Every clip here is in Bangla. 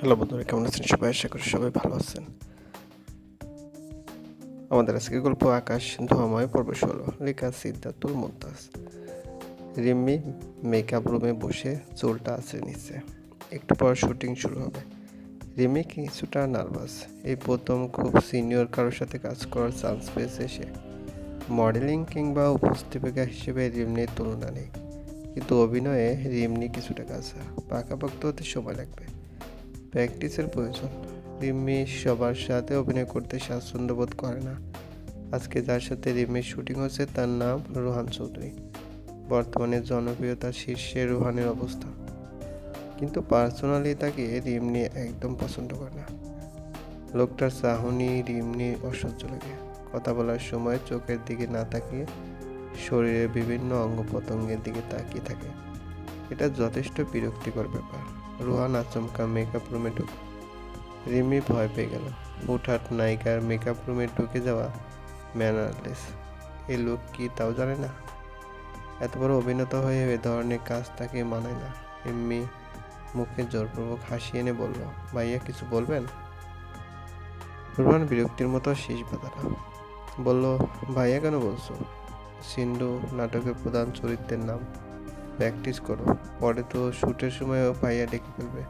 হ্যালো বন্ধুরা, কেমন আছেন সবাই? আশা করি সবাই ভালো আছেন। আমাদের আজকে গল্প আকাশ, ধোয়াময় পর্ব ষোলো লেখা সিদ্ধাতুল মুমতাজ রিম্মি মেকআপ রুমে বসে চুলটা আছে নিচে একটু পর শুটিং শুরু হবে। রিমি কিছুটা নার্ভাস এই প্রথম খুব সিনিয়র কারোর সাথে কাজ করার চান্স পেয়েছে সে। মডেলিং কিংবা উপস্থাপিকা হিসেবে রিমনির তুলনা নেই। কিন্তু অভিনয়ে রিমনি কিছুটা কাঁচা পাকাপাক্ত হতে সময় লাগবে। প্র্যাকটিসের প্রয়োজন। রিম্মি সবার সাথে অভিনয় করতে স্বাচ্ছন্দ্য বোধ করে না। আজকে যার সাথে রিম্মির শুটিং হচ্ছে তার নাম রোহান চৌধুরী। বর্তমানে জনপ্রিয়তার শীর্ষে রোহানের অবস্থা। কিন্তু পার্সোনালি তাকে রিমনি একদম পছন্দ করে না। লোকটার চাহনি রিমনি অসহ্য লাগে। কথা বলার সময় চোখের দিকে না তাকিয়ে শরীরের বিভিন্ন অঙ্গ প্রত্যঙ্গের দিকে তাকিয়ে থাকে। এটা যথেষ্ট বিরক্তিকর ব্যাপার। রোহান আচমকা মেকআপ রুমে ঢুক রিমি ভয় পেয়ে গেল। হুটহাট নায়িকার মেকআপ রুমে ঢুকে যাওয়া ম্যানারলেস। এ লোক কি তাও জানে না। এত বড় অভিনেতা হয়ে এ ধরনের কাজ তাকে মানায় না। এমনি মুখে জোরপূর্বক হাসি এনে বলল, ভাইয়া, কিছু বলবেন? রোহান বিরক্তির মতো শেষ বাধাটা। বলল, ভাইয়া কেন বলছো? সিন্ধু নাটকের প্রধান চরিত্রের নাম প্র্যাকটিস করো। পরে তো শ্যুটের সময়ও ভাইয়া ডেকে ফেলবে।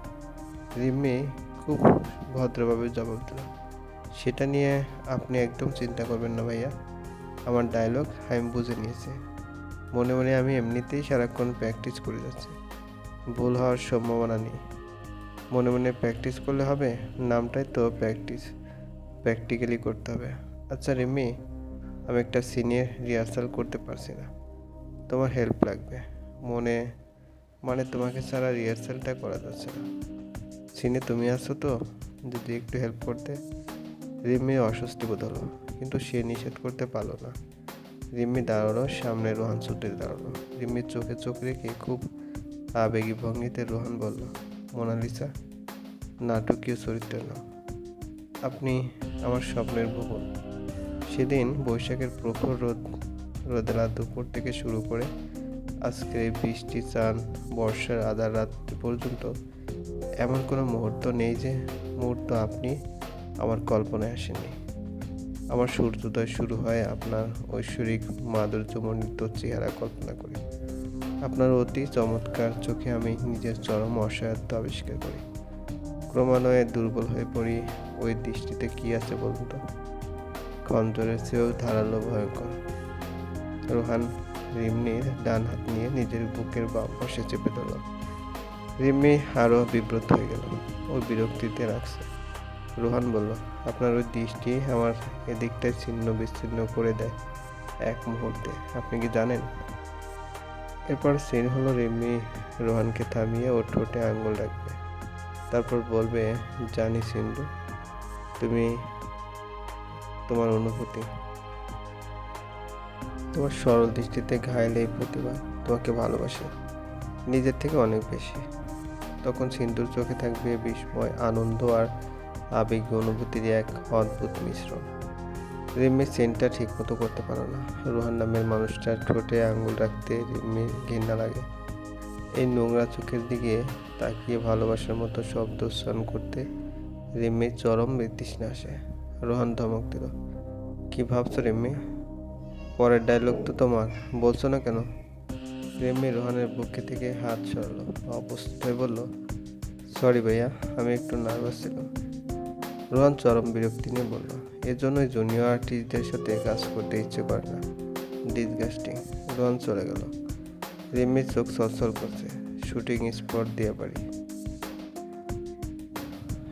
রিম্মি খুব ভদ্রভাবে জবাব দিল। সেটা নিয়ে আপনি একদম চিন্তা করবেন না ভাইয়া। আমার ডায়লগ আমি বুঝে নিয়েছি। মনে মনে আমি এমনিতেই সারাক্ষণ প্র্যাকটিস করে যাচ্ছি। ভুল হওয়ার সম্ভাবনা নেই। মনে মনে প্র্যাকটিস করলে হবে, নামটাই তো প্র্যাকটিস প্র্যাকটিক্যালি করতে হবে। আচ্ছা রিম্মি, আমি একটা সিনিয়র রিহার্সাল করতে পারছি না। তোমার হেল্প লাগবে। মনে মানে তোমাকে ছাড়া রিহার্সালটা করা যাচ্ছে না। সিনে তুমি আছো তো, যদি একটু হেল্প করতে। রিম্মি অস্বস্তি বোধ হলো, কিন্তু সে নিষেধ করতে পারল না। রিম্মি দাঁড়াল, সামনে রোহান ছুটে দাঁড়াল। রিম্মির চোখে চোখ রেখে খুব আবেগী ভঙ্গিতে রোহান বলল, মোনালিসা নাটকীয় চরিত্র না আপনি আমার স্বপ্নের ভুবন সেদিন বৈশাখের প্রখর রোদ, রোদেলা দুপুর থেকে শুরু করে আজকের এই বৃষ্টি, চান, বর্ষার আধার রাত্রি পর্যন্ত এমন কোনো মুহূর্ত নেই যে মুহূর্ত আপনি আমার কল্পনায় আসেননি। আমার সূর্যোদয় শুরু হয় আপনার ঐশ্বরিক মাধুর্যমণ্ডিত চেহারা কল্পনা করি। আপনার অতি চমৎকার চোখে আমি নিজের চরম অসহায়ত্ব আবিষ্কার করি। ক্রমান্বয়ে দুর্বল হয়ে পড়ি, ওই দৃষ্টিতে কি আছে বলুন তো? খঞ্জরের চেয়েও ধারালো, ভয়ঙ্কর। রোহান রিমনির ডান হাত নিয়ে নিজের বুকের বাম পাশে চেপে ধরল। রিম্মি আরও বিব্রত হয়ে গেল ও বিরক্তিতে রাখছে রোহান বলল, আপনার ওই দৃষ্টি আমার এদিকটায় ছিন্ন বিচ্ছিন্ন করে দেয় এক মুহূর্তে, আপনি কি জানেন? এরপর সিন হলো রিম্মি রোহানকে থামিয়ে ওর ঠোঁটে আঙ্গুল রাখবে। তারপর বলবে, জানি সিন্ধু, তুমি তোমার অনুভূতি তোমার সরল দৃষ্টিতে ঘায়লে এই প্রতিভা তোমাকে ভালোবাসে, নিজের থেকে অনেক বেশি। তখন সিন্ধুর চোখে থাকবে বিস্ময়, আনন্দ আর আবেগ অনুভূতির এক অদ্ভুত মিশ্রণ। রিম্মির সেন্টটা ঠিক মতো করতে পারো না। রোহান নামের মানুষটার ঠোঁটে আঙুল রাখতে রিম্মির ঘৃণা লাগে। এই নোংরা চোখের দিকে তাকিয়ে ভালোবাসার মতো শব্দ উচ্চারণ করতে রিম্মির চরম বিতৃষ্ণা আসে। রোহান ধমক দিল, কী ভাবছ রিম্মি পরের ডায়লগ তো তোমার। বলছো না কেন? রেমি রোহানের বুকে থেকে হাত সরালো। অবস্থিত হয়ে বলল সরি ভাইয়া, আমি একটু নার্ভাস ছিলাম। রোহান চরম বিরক্তি নিয়ে বলল, এজন্যই জুনিয়র আর্টিস্টদের সাথে কাজ করতে ইচ্ছে করে না। ডিসগাস্টিং রোহান চলে গেল। রেমির চোখ সলসল করছে। শুটিং স্পট দিয়ে বাড়ি।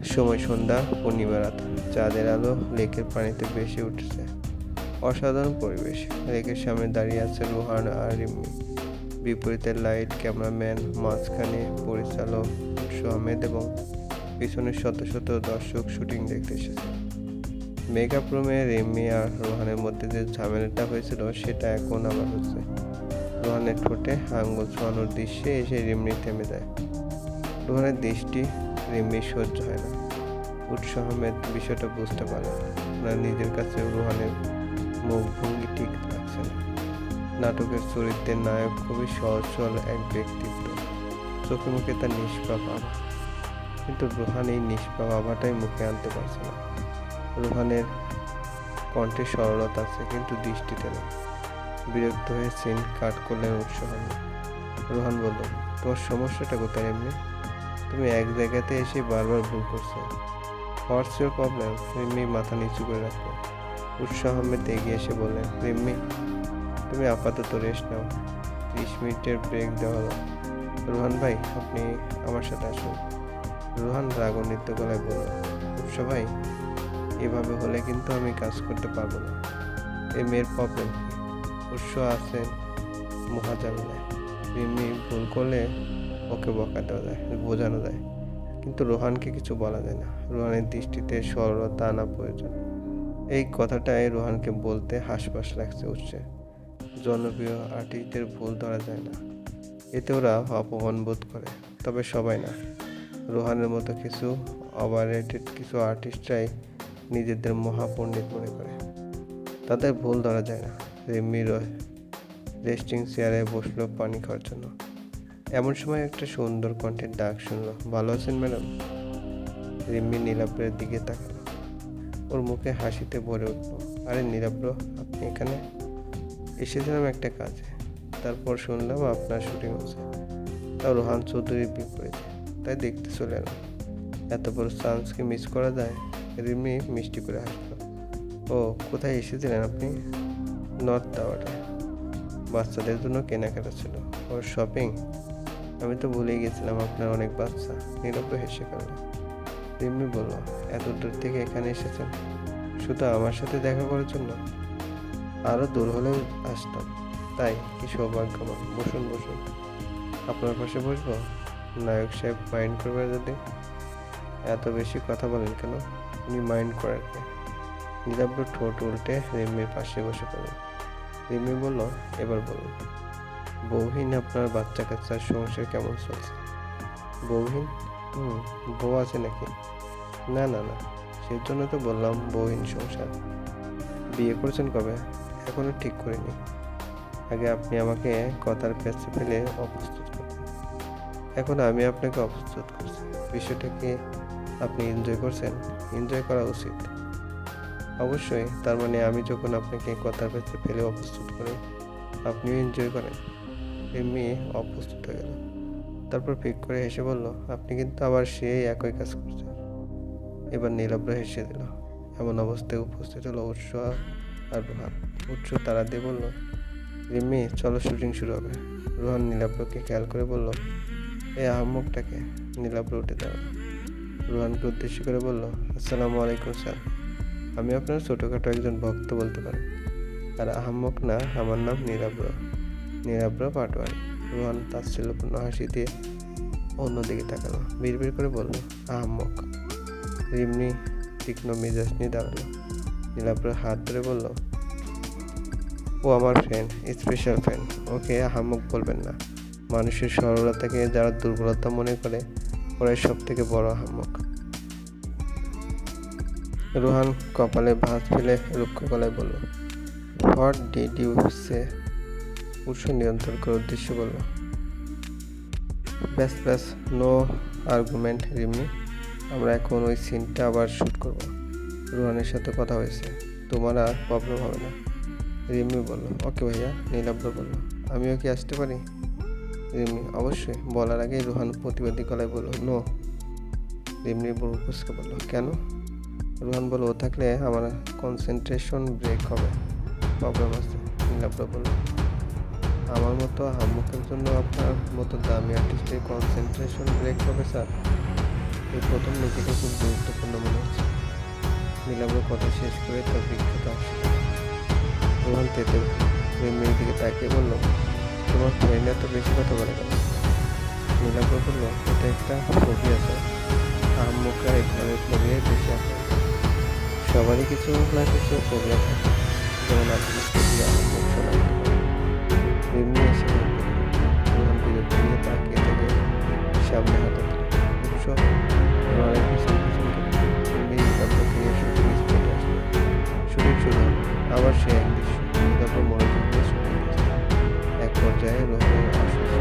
সময় সন্ধ্যা, পূর্ণিমা রাত। চাঁদের আলো লেকের পানিতে ভেসে উঠছে। অসাধারণ পরিবেশ। লেকের সামনে দাঁড়িয়ে আছে রোহান আর রিম্মি বিপরীতে লাইট, ক্যামেরাম্যান, মাঝখানে পরিচালক উৎস আহমেদ এবং পিছনে শত শত দর্শক শুটিং দেখতে এসেছে। মেকআপ রুমে রিম্মি আর রোহানের মধ্যে যে ঝামেলাটা হয়েছিল সেটা এখন আবার হচ্ছে। রোহানের ঠোঁটে আঙ্গুল ছোঁয়ানোর দৃশ্যে এসে রিম্মি থেমে যায়। রোহানের দৃষ্টি রিম্মি সহ্য হয় না। উৎস আহমেদ বিষয়টা বুঝতে পারে ওনার নিজের কাছে রোহানের মুখভঙ্গি ঠিক লাগছে না। নাটকের চরিত্রের নায়ক খুবই সহজ এক ব্যক্তিত্ব। চোখে মুখে তার নিষ্পাপ আভা। কিন্তু রোহান এই নিষ্পাপ আভাটাই মুখে আনতে পারছে না। রোহানের কণ্ঠে সরলতা আছে, কিন্তু দৃষ্টিতে না। বিরক্ত হয়ে সিন কাট করলেন উৎসাহ রোহান বলল, তোমার সমস্যাটা কোথায় এমনি? তুমি এক জায়গাতে এসে বারবার ভুল করছ। হোয়াটস ইউর প্রবলেম রিম্মি মাথা নিচু করে রাখল। উৎসাহ আহমেদ এগিয়ে এসে বললেন, রিম্মি, তুমি আপাতত রেস্ট নাও। ত্রিশ মিনিটের ব্রেক দেওয়া হলো। রোহান ভাই, আপনি আমার সাথে আসুন। রোহান রাগান্বিত গলায় বলল, উৎসাহ ভাই, এভাবে হলে কিন্তু আমি কাজ করতে পারব না। এই মেয়ের প্রবলেম উৎস আছেন মহাজামিলায় রিম্মি ভুল করলে ওকে বকা দেওয়া যায়, বোঝানো যায়। কিন্তু রোহানকে কিছু বলা যায় না। রোহানের দৃষ্টিতে সরলতা আনা প্রয়োজন। এই কথাটাই রোহানকে বলতে হাসপাস লাগছে উঠছে। জনপ্রিয় আর্টিস্টদের ভুল ধরা যায় না। এতে ওরা অপমান বোধ করে, তবে সবাই না। রোহানের মতো কিছু ওভাররেটেড কিছু আর্টিস্টরাই নিজেদের মহাপণ্ডিত মনে করে। তাদের ভুল ধরা যায় না রিম্মি রেস্টিং চেয়ারে বসল পানি খাওয়ার জন্য। এমন সময় একটা সুন্দর কণ্ঠের ডাক শুনলো। ভালো আছেন ম্যাডাম? রিম্মি নীলাব্রের দিকে তাকালো। ওর মুখে হাসিতে ভরে উঠল। আরে নীলাব্র আপনি এখানে এসেছিলাম একটা কাজে। তারপর শুনলাম আপনার শুটিং হচ্ছে। তাও রোহান চৌধুরীর বিপরীতে তাই দেখতে চলে এলাম। এত বড় চান্সকে মিস করা যায়? রিমি মিষ্টি করে হাসলো। ও, কোথায় এসেছিলেন আপনি? নর্থ টাওয়ারে বাচ্চাদের জন্য কেনাকাটা ছিল। ওর শপিং আমি তো ভুলেই গেছিলাম আপনার অনেক বাচ্চা। নীরব হেসে ফেলল। রিম্মি বলল এত দূর থেকে এখানে এসেছেন। শুধু আমার সাথে দেখা করার জন্য? আরও দূর হলেও আসতাম। তাই কি সৌভাগ্য আমার বসুন বসুন। আপনার পাশে বসবো? নায়ক সাহেব মাইন্ড করবে যদি? এত বেশি কথা বলেন কেন? উনি মাইন্ড করার কে নীলাব্র ঠোঁট উল্টে রিম্মির পাশে বসে পড়লেন রিম্মি বলল, এবার বলুন, বউহীন আপনার বাচ্চা কাচ্চার সংসার কেমন চলছে? বউহীন? হুম, বউ আছে নাকি? না না না সেই জন্য তো বললাম বউহীন সংসার। বিয়ে করেছেন কবে? এখনও ঠিক করিনি। আগে আপনি আমাকে কথার পেছে ফেলে অপ্রস্তুত করতেন। এখন আমি আপনাকে অপ্রস্তুত করছি। বিষয়টাকে আপনি এনজয় করছেন? এনজয় করা উচিত। অবশ্যই, তার মানে আমি যখন আপনাকে কথার পেছে ফেলে অপ্রস্তুত করি, আপনিও এনজয় করেন। এমনি অপ্রস্তুত হয়ে গেল তারপর ফিক করে হেসে বলল, আপনি কিন্তু আবার সেই একই কাজ করছেন। এবার নীলাব্র হেসে দিল। এমন অবস্থায় উপস্থিত হলো উৎস আর রোহান। উৎস তারা দিয়ে বলল, রিম্মি, চলো শুটিং শুরু হবে। রোহান নীলাব্রকে খেয়াল করে বলল এই আহম্মকটাকে? নীলাব্র উঠে দাঁড়াল। রোহানকে উদ্দেশ্য করে বলল, আসসালামু আলাইকুম স্যার। আমি আপনার ছোটোখাটো একজন ভক্ত বলতে পারি। আর আহম্মক না, আমার নাম নীলাব্র। নীলাব্র পাটোয়ারি। রোহান তাচ্ছিল্যপূর্ণ হাসি দিয়ে অন্যদিকে তাকালো। বিড়বিড় করে বলল আহম্মক রিমনি তীক্ষ্ণ মেজাজ নিয়ে দাঁড়াল। নীলাব্র হাত ধরে বলল, ও আমার ফ্রেন্ড স্পেশাল ফ্রেন্ড ওকে আহম্মক বলবেন না। মানুষের সরলতাকে যারা দুর্বলতা মনে করে, ওরাই সব থেকে বড় আহম্মক রোহান কপালে ভাত ফেলে রুক্ষ গলায় বলল হোয়াট ডিড ইউ সে উৎস নিয়ন্ত্রণ করার উদ্দেশ্য বলল ব্যাস ব্যাস নো আর্গুমেন্ট রিমি। আমরা এখন ওই সিনটা আবার শ্যুট করব। রোহানের সাথে কথা হয়েছে। তোমার আর প্রবলেম হবে না। রিমি বলল ওকে ভাইয়া। নীলাব্র বলল, আমিও কি আসতে পারি? রিমি, অবশ্যই। বলার আগেই রোহান প্রতিবাদী গলায় বলল নো রিমনি বুরুকুসকে বলল, কেন? রোহান বলল, ও থাকলে আমার কনসেন্ট্রেশন ব্রেক হবে। প্রবলেম আছে। নীলাব্র বলল আমার মতো হামুকের জন্য আপনার মতো দামি আর্টিস্টের কনসেন্ট্রেশন ব্রেক হবে স্যার এই প্রথম নিজেকে খুব গুরুত্বপূর্ণ মনে হচ্ছে। নীলাব্র কথা শেষ করে তার বিখ্যাত রোহান তেতে রিমির দিকে তাকিয়ে বলল, তোমার ফ্রেন্ড এত বেশি কথা বলে গেল নীলাব্র বলল, এটা একটা ফোবিয়া স্যার আহম্মকরা এই ধরনের ফোবিয়ায় বেশি আসে সবারই কিছু না কিছু থাকে। যেমন আপনি সামনে হলো। আবার সে এক দৃশ্য তারপর মনোযোগ এক পর্যায়ে রোহানের অসুস্থ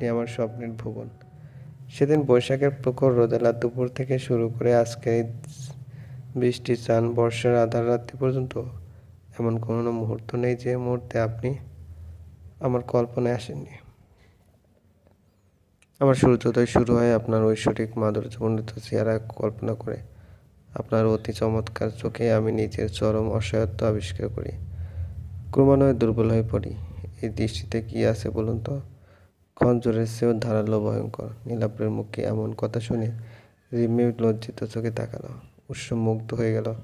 আপনি আমার স্বপ্নের ভুবন। সেদিন বৈশাখের প্রখর রোদেলা দুপুর থেকে শুরু করে আজকে বৃষ্টি, চান, বর্ষার আধার রাত্রি পর্যন্ত এমন কোনো মুহূর্ত নেই যে মুহূর্তে আপনি আমার কল্পনায় আসেননি। আমার সূর্যোদয় শুরু হয় আপনার ঐশ্বরিক মাধুর্যমণ্ডিত চেহারা কল্পনা করে। আপনার অতি চমৎকার চোখে আমি নিজের চরম অসহায়ত্ব আবিষ্কার করি। ক্রমান্বয়ে দুর্বল হয়ে পড়ি। এই দৃষ্টিতে কি আছে বলুন তো? খঞ্জরের চেয়েও ধারালো ভয়ঙ্কর। নীলাব্রের মুখে এমন কথা শুনে রিম্মি লজ্জিত চোখে তাকালো। উৎস মুগ্ধ হয়ে গেল।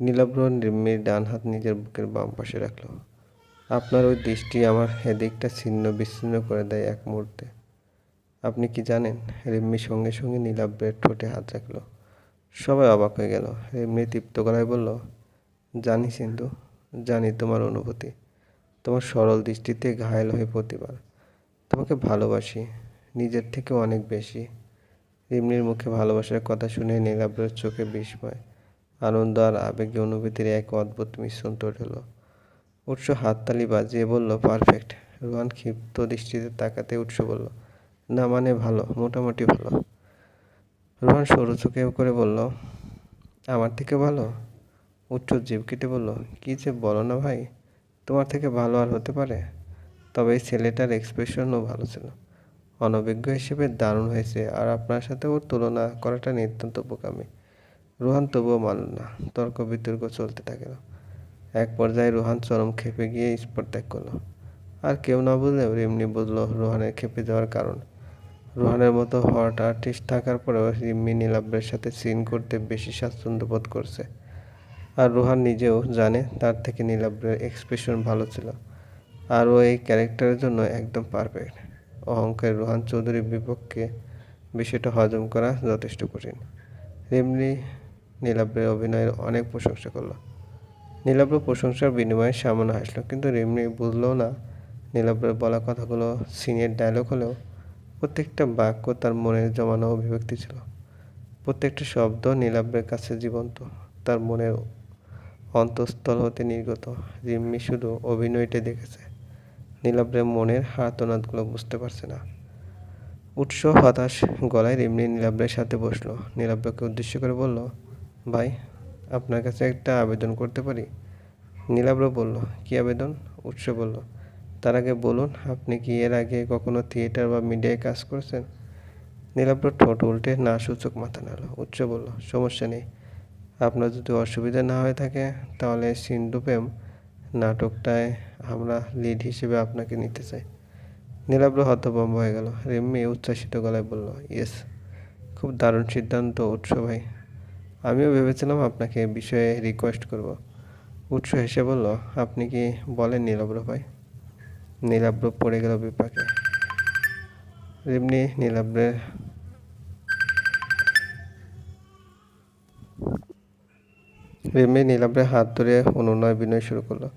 নীলাব্র রিম্মির ডান হাত নিজের বুকের বাম পাশে রাখল। আপনার ওই দৃষ্টি আমার হেদিকটা ছিন্ন বিচ্ছিন্ন করে দেয় এক মুহূর্তে। আপনি কি জানেন? রিম্মি সঙ্গে সঙ্গে নীলাব্রের ঠোঁটে হাত রাখল। সবাই অবাক হয়ে গেল। রিম্মি তৃপ্ত গলায় বলল, জানি সিন্ধু, জানি তোমার অনুভূতি। তোমার সরল দৃষ্টিতে ঘায়েল হয়ে প্রতিবার। তোমাকে ভালোবাসি, নিজের থেকেও অনেক বেশি। রিমনির মুখে ভালোবাসার কথা শুনে নীলাব্রের চোখে বিস্ময়, আনন্দ আর আবেগী অনুভূতির এক অদ্ভুত মিশ্রণ তৈরি হলো। উৎস হাততালি বাজিয়ে বলল, পারফেক্ট। রোহান ক্ষিপ্ত দৃষ্টিতে তাকাতে উৎস বলল, না মানে ভালো, মোটামুটি ভালো। রোহান সরু চোখে করে বলল, আমার থেকে ভালো? উচ্চ জীব কেটে বলল, কি যে বলো না ভাই, তোমার থেকে ভালো আর হতে পারে? তবে এই ছেলেটার এক্সপ্রেশনও ভালো ছিল। অনভিজ্ঞ হিসেবে দারুণ হয়েছে আর আপনার সাথে ওর তুলনা করাটা নিতান্ত বোকামি। রোহান তবুও মানল না, তর্ক বিতর্ক চলতে থাকল এক পর্যায়ে রোহান চরম খেপে গিয়ে স্পট ত্যাগ করল। আর কেউ না বুঝলেও রিমনি বুঝলো রোহানের খেপে যাওয়ার কারণ। রোহানের মতো হট আর্টিস্ট থাকার পরেও রিম্মি নীলাব্রের সাথে সিন করতে বেশি স্বাচ্ছন্দ্য বোধ করছে। আর রোহান নিজেও জানে তার থেকে নীলাব্রের এক্সপ্রেশন ভালো ছিল। আর ও এই ক্যারেক্টারের জন্য একদম পারফেক্ট অহংকারী রোহান চৌধুরীর বিপক্ষে বিষয়টা হজম করা যথেষ্ট কঠিন। রিমনি নীলাব্রের অভিনয়ের অনেক প্রশংসা করল। নীলাব্র প্রশংসার বিনিময়ে সামনে হাসলো, কিন্তু রিমনি বুঝলো না নীলাব্রের বলা কথাগুলো সিনিয়র ডায়লগ হলেও প্রত্যেকটা বাক্য তার মনের জমানো অভিব্যক্তি ছিল। প্রত্যেকটা শব্দ নীলাব্রের কাছে জীবন্ত, তার মনের অন্তঃস্থল হতে নির্গত। রিম্মি শুধু অভিনয়টা দেখেছে নীলাব্রের মনের হাতনাদগুলো বুঝতে পারছে না। উৎস হতাশ গলায় রিমনি নীলাব্রের সাথে বসল। নীলাব্রকে উদ্দেশ্য করে বলল, ভাই, আপনার কাছে একটা আবেদন করতে পারি? নীলাব্র বলল, কি আবেদন? উৎস বলল, তার আগে বলুন, আপনি কি এর আগে কখনো থিয়েটার বা মিডিয়ায় কাজ করেছেন? নীলাব্র ঠোঁট উল্টে না সূচক মাথা নাড়ল। উচ্চ বলল, সমস্যা নেই। আপনার যদি অসুবিধা না হয়ে থাকে, তাহলে সিন্ধু প্রেম নাটকটায় আমরা লিড হিসেবে আপনাকে নিতে চাই। নীলাব্র হতভম্ব হয়ে গেল। রিম্মি উচ্ছ্বাসিত গলায় বলল, ইয়েস, খুব দারুণ সিদ্ধান্ত, উৎস ভাই। আমিও ভেবেছিলাম আপনাকে বিষয়ে রিকোয়েস্ট করব। উৎস হেসে বলল, আপনি কি বলেন নীলাব্র ভাই? নীলাব্র পড়ে গেল বিপাকে। রিমনি নীলাব্রের রিমনি নীলাব্রের হাত ধরে অনুনয় বিনয় শুরু করল।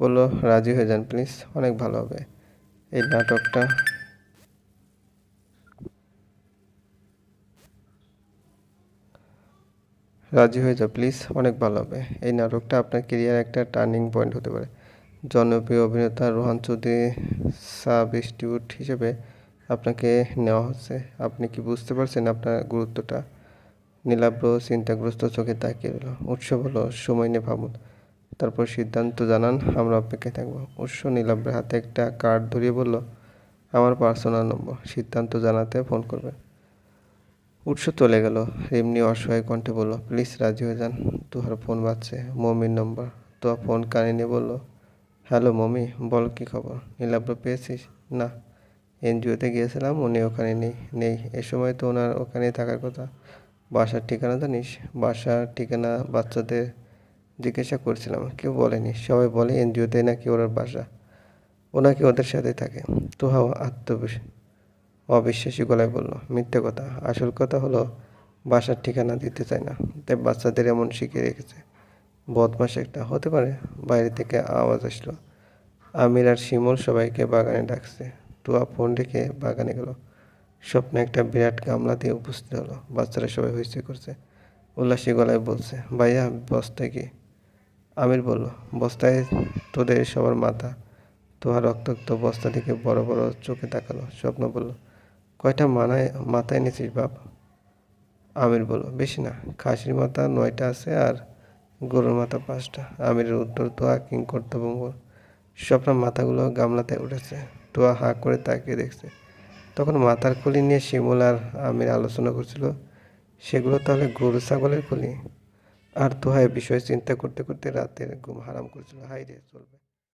বলল, রাজি হয়ে যান প্লিজ অনেক ভালো হবে। এই নাটকটা রাজি হয়ে যাও প্লিজ অনেক ভালো হবে। এই নাটকটা আপনার কেরিয়ার একটা টার্নিং পয়েন্ট হতে পারে। জনপ্রিয় অভিনেতা রোহান চৌধুরী সাবস্টিটিউট হিসেবে আপনাকে নেওয়া হচ্ছে। আপনি কি বুঝতে পারছেন আপনার গুরুত্বটা? নীলাব্র চিন্তাগ্রস্ত চোখে তাকিয়ে রইল। উৎসব হলো সময় নিয়ে ভাবুন। তারপর সিদ্ধান্ত জানান, আমরা অপেক্ষায় থাকব। উৎস নীলাব্রের হাতে একটা কার্ড ধরিয়ে বলল, আমার পার্সোনাল নম্বর। সিদ্ধান্ত জানাতে ফোন করবে। উৎস চলে গেল। এমনি অসহায় কণ্ঠে বলল, প্লিজ রাজি হয়ে যান। তোহার ফোন বাজছে, মমির নম্বর। তো ফোন কানে নিয়ে বলল, হ্যালো মমি, বল কি খবর? নীলাব্র পেয়েছিস? না। এনজিওতে গিয়েছিলাম, উনি ওখানে নেই নেই। এ সময় তো ওনার ওখানেই থাকার কথা। বাসার ঠিকানা জানিস? বাসার ঠিকানা বাচ্চাদের জিজ্ঞাসা করছিলাম, কেউ বলেনি। সবাই বলে এনজিওতে নাকি ওর বাসা? ও নাকি ওদের সাথে থাকে। তো হাও আত্মবিশ্বাস অবিশ্বাসী গলায় বলল, মিথ্যে কথা। আসল কথা হলো, বাসার ঠিকানা দিতে চায় না। তাই বাচ্চাদের এমন শিখিয়ে রেখেছে। বদমাস একটা। হতে পারে, বাইরে থেকে আওয়াজ আসলো। আমির আর শিমুল সবাইকে বাগানে ডাকছে। টুয়া ফোন রেখে বাগানে গেল। স্বপ্নে একটা বিরাট গামলা দিয়ে উপস্থিত হলো। বাচ্চারা সবাই হইচই করছে। উল্লাসী গলায় বলছে, ভাইয়া বস্তায় কি আমির বলল, বস্তায় তোদের সবার মাথা। তোহার রক্তাক্ত বস্তা থেকে বড় বড় চোখে তাকালো। স্বপ্ন বলল, কয়টা মানায় মাথায় নিছিস বাপ? আমির বলল, বেশি না, খাসির মাথা নয়টা আছে আর গরুর মাথা পাঁচটা। আমিরের উত্তর তোয়া কিং কর্তব্য স্বপ্ন মাথাগুলো গামলাতে উঠেছে। তোয়া হাঁ করে তাকিয়ে দেখছে। তখন মাথার খুলি নিয়ে শিমুল আর আমির আলোচনা করছিল, সেগুলো তাহলে গরু, ছাগলের খুলি? আর তো হয় বিষয়ে চিন্তা করতে করতে রাতের ঘুম হারাম করছিল। হাই রে চলবে।